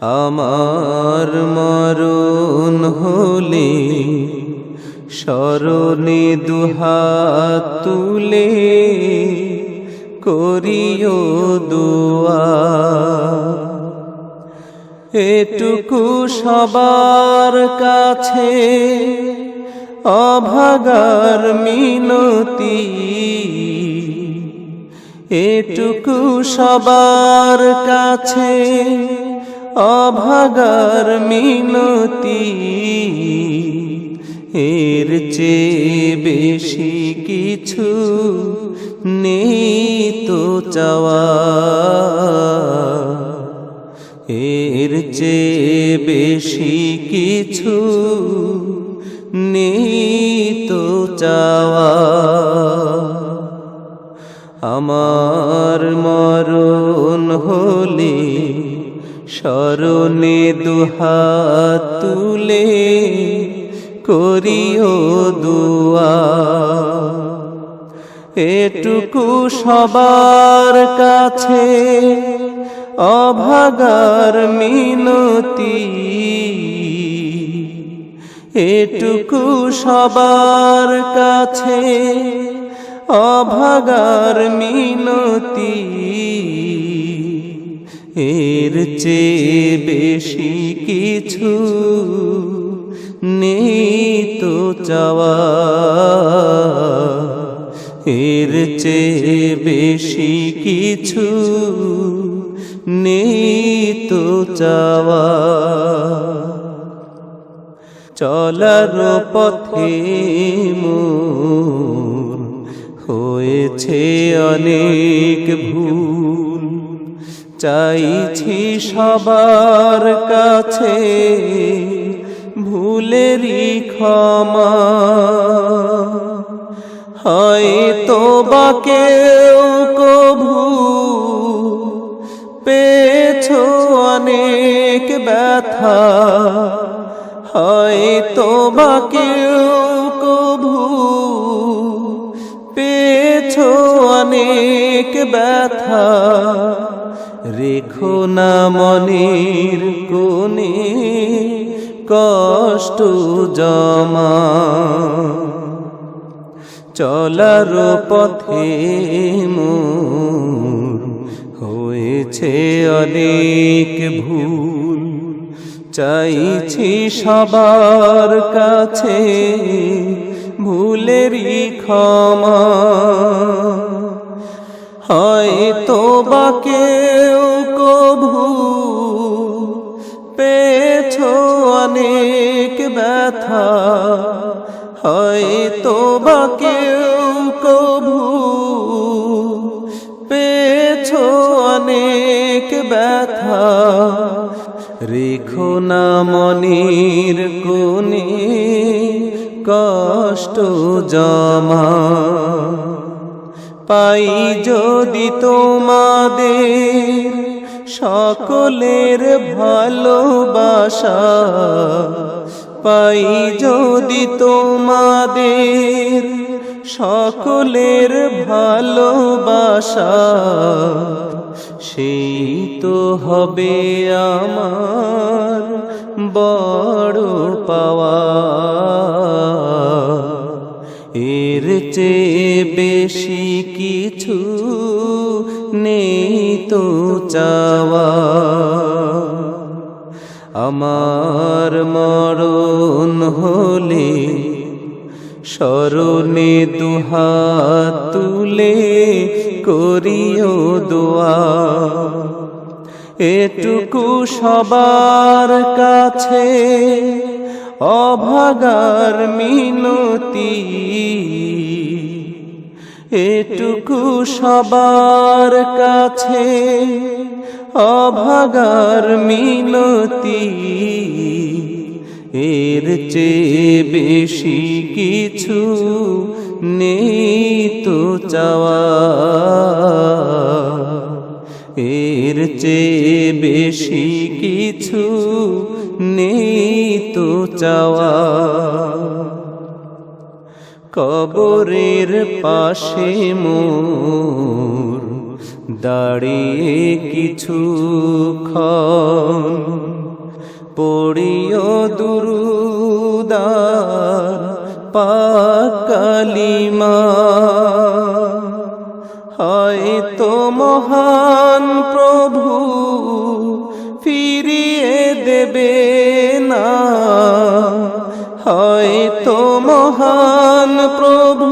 আমার মরণ হলে স্মরণে দুহাত তুলে করিও দুয়া। এটুকু সবার কাছে অভাগার মিনতি। এটুকু সবার কাছে অভাগার মিনতি, এর চেয়ে বেশি কিছু নেই তো চাওয়া। এর চেয়ে বেশি কিছু নেই তো চাওয়া। আমার স্মরণে দুহাত তুলে করিও দুয়া। এটুকু সবার কাছে অভাগার মিনতি। এটুকু সবার কাছে অভাগার মিনতি। এর চেয়ে বেশি কিছু নেই তো চাওয়া। এর চেয়ে বেশি কিছু নেই তো চাওয়া। চলার পথে মোর হয়েছে অনেক ভুল। চাইছি সবার কাছে ভুলেরই ক্ষমা। হয়তো বা কেউ কভু পেছ অনেক ব্যথা। হয়তো বা কেউ কভু পেছ অনেক ব্যথা। রেখো না মনের কোণে কষ্ট জমা। চলার পথে হয়েছে অনেক ভুল। চাইছি সবার কাছে ভুলেরই ক্ষমা। হয়তো বা কেউ কভু পেছ অনেক ব্যথা। হয়তো বা কেউ কভু পেছ অনেক ব্যথা। রেখো না মনির কোণে কষ্ট জমা। পাই যদি তোমাদের সকলের ভালোবাসা, পাই যদি তোমাদের সকলের ভালোবাসা, সেই তো হবে আমার বড় পাওয়া। এর চেয়ে বেশি কিছু নেই তো চাওয়া। আমার মরণ হলে স্মরণে দুহাত তুলে করিও দোয়া। এটুকু সবার কাছে অভাগার মিনতি। এটুকু সবার কাছে অভাগার মিনতি। এর চেয়ে বেশি কিছু নেই তো চাওয়া। এর চেয়ে বেশি কিছু নেই তো চাওয়া। কবরের পাশে মোর দাঁড়িয়ে কিছু ক্ষণ পড়িও দুরুদার পাকালিমা হয়তো মহান প্রভু প্রভু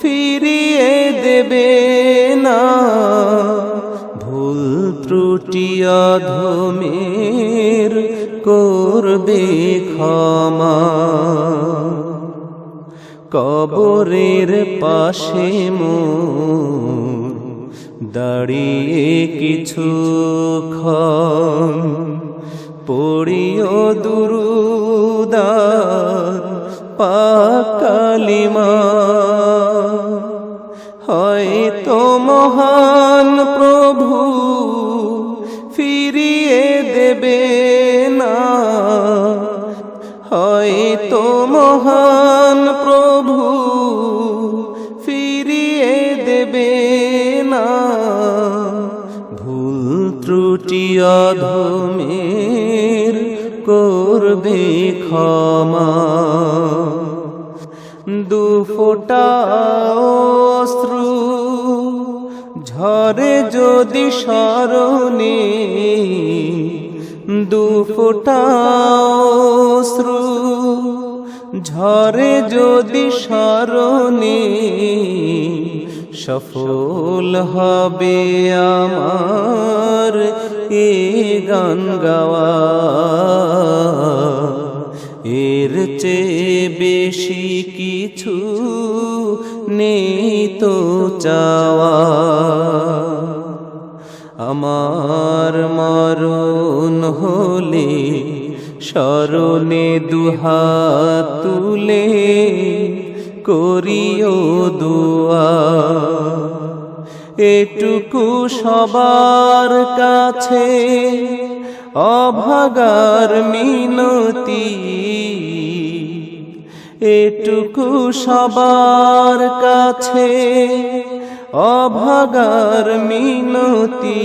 ফিরিয়ে দেবে না। ভুল ত্রুটি অধমের করবে ক্ষমা। কবরের পাশে মোর দাঁড়িয়ে কিছু ক্ষণ, পড়িও দুরুদার পাকালিমা। হয়তো মহান প্রভু ফিরিয়ে দেবে না। হয়তো মহান প্রভু ফিরিয়ে দেবে না। ভুল ত্রুটি অধমের করবে ক্ষমা। ঝরে যদি স্মরণে দু ঝরে যদি স্মরণে সফল হবে আমার এ গান গাওয়া। এর চেয়ে বেশি কিছু তো চাওয়া। আমার মরণ হলে স্মরণে দুহাত তুলে করিও দোয়া। এটুকু সবার কাছে অভাগার মিনতি। এটুকু সবার কাছে অভাগার মিনতি।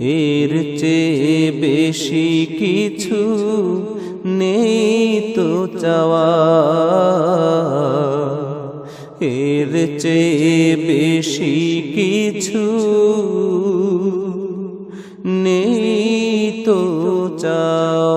এর চেয়ে বেশি কিছু নেই তো চাওয়া। এর চেয়ে বেশি কিছু নেই তো চাওয়া।